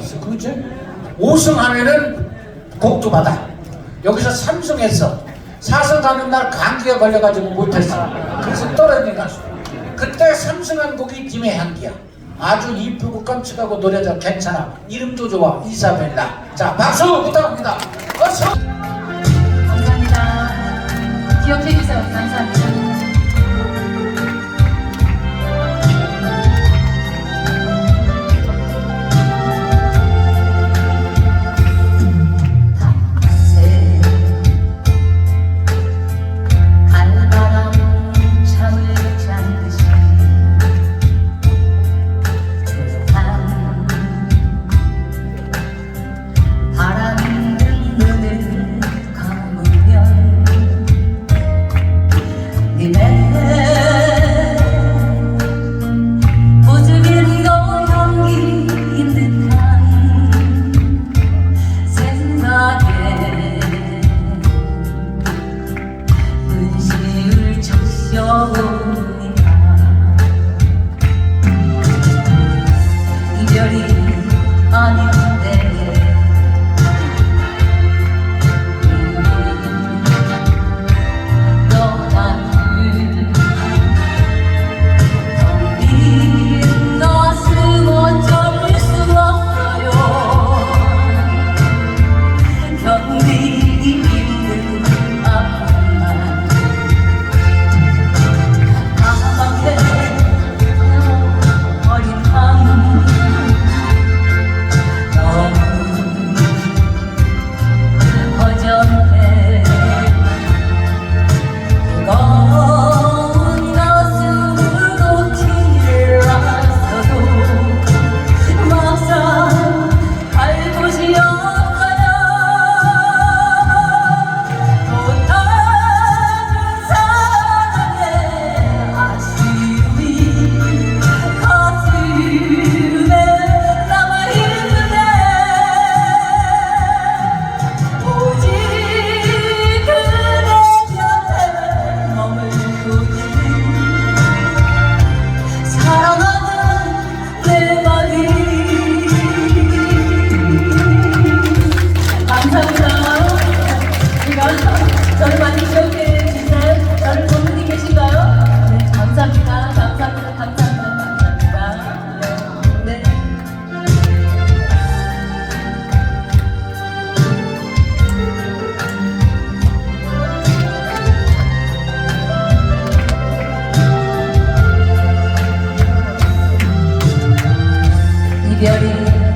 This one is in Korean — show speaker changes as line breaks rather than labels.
있어. 그죠? 5승 하면은 복도 받아. 여기서 3승 했어. 4승 가는 날 감기가 걸려가지고 못했어. 그래서 떨어진 가수. 그때 3승한 곡이 김의 향기야. 아주 이쁘고 깜찍하고 노래도 괜찮아. 이름도 좋아. 이사벨라. 자, 박수 부탁합니다. 어서!
감사합니다. 기억해 주셔서 감사합니다. Yeti.